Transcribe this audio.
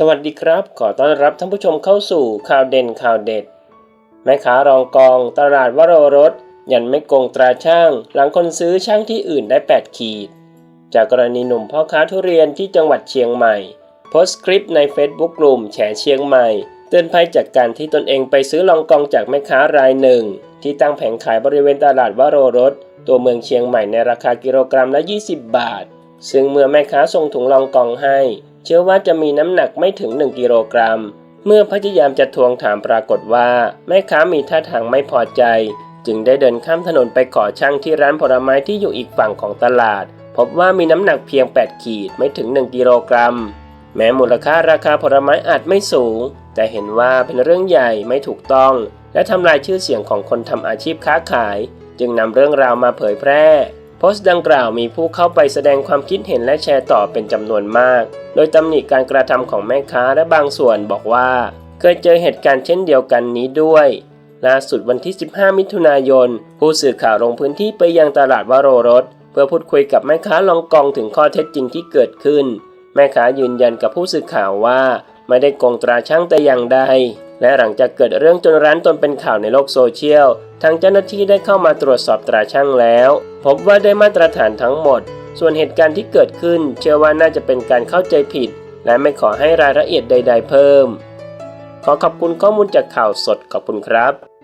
สวัสดีครับ ขอต้อนรับท่านผู้ชมเข้าสู่ข่าวเด่นข่าวเด็ด แม่ค้ารองกองตลาดวโรรส ยันไม่โกงตราช่าง หลังคนซื้อช่างที่อื่นได้ 8 ขีด จากกรณีหนุ่มพ่อค้าทุเรียนที่จังหวัดเชียงใหม่ โพสต์คลิปใน Facebook กลุ่มแฉเชียงใหม่ เตือนภัยจากการที่ตนเองไปซื้อลองกองจากแม่ค้ารายหนึ่ง ที่ตั้งแผงขายบริเวณตลาดวโรรส ตัวเมืองเชียงใหม่ในราคากิโลกรัมละ 20 บาท ซึ่งเมื่อแม่ค้าส่งถุงลองกองให้ เชื่อว่าจะมีน้ำหนักไม่ถึง 1 กิโลกรัม เมื่อพยายามจะทวงถามปรากฏว่า แม่ค้ามีท่าทางไม่พอใจ จึงได้เดินข้ามถนนไปขอช่างที่ร้านผลไม้ที่อยู่อีกฝั่งของตลาด พบว่ามีน้ำหนักเพียง 8 ขีดไม่ถึง 1 กิโลกรัม แม้มูลค่าราคาผลไม้อาจไม่สูง แต่เห็นว่าเป็นเรื่องใหญ่ไม่ถูกต้อง และทำลายชื่อเสียงของคนทำอาชีพค้าขาย จึงนำเรื่องราวมาเผยแพร่ โพสต์ดังกล่าวมีผู้เข้าไปแสดงความคิดเห็นและแชร์ต่อเป็นจำนวนมาก โดยตำหนิการกระทำของแม่ค้าและบางส่วนบอกว่า เคยเจอเหตุการณ์เช่นเดียวกันนี้ด้วยล่าสุดวันที่ 15 มิถุนายน ผู้สื่อข่าวลงพื้นที่ไปยังตลาดวโรรส เพื่อพูดคุยกับแม่ค้าลองกองถึงข้อเท็จจริงที่เกิดขึ้น แม่ค้ายืนยันกับผู้สื่อข่าวว่า ไม่ได้โกงตราช่างแต่อย่างใดและหลังจากเกิดเรื่องจนร้านตนเป็นข่าวในโลกโซเชียล ทางเจ้าหน้าที่ได้เข้ามาตรวจสอบตราช่างแล้ว พบว่าได้มาตรฐานทั้งหมด ส่วนเหตุการณ์ที่เกิดขึ้น เชื่อว่าน่าจะเป็นการเข้าใจผิด และไม่ขอให้รายละเอียดใด ๆ เพิ่ม ขอขอบคุณข้อมูลจากข่าวสดขอบคุณครับ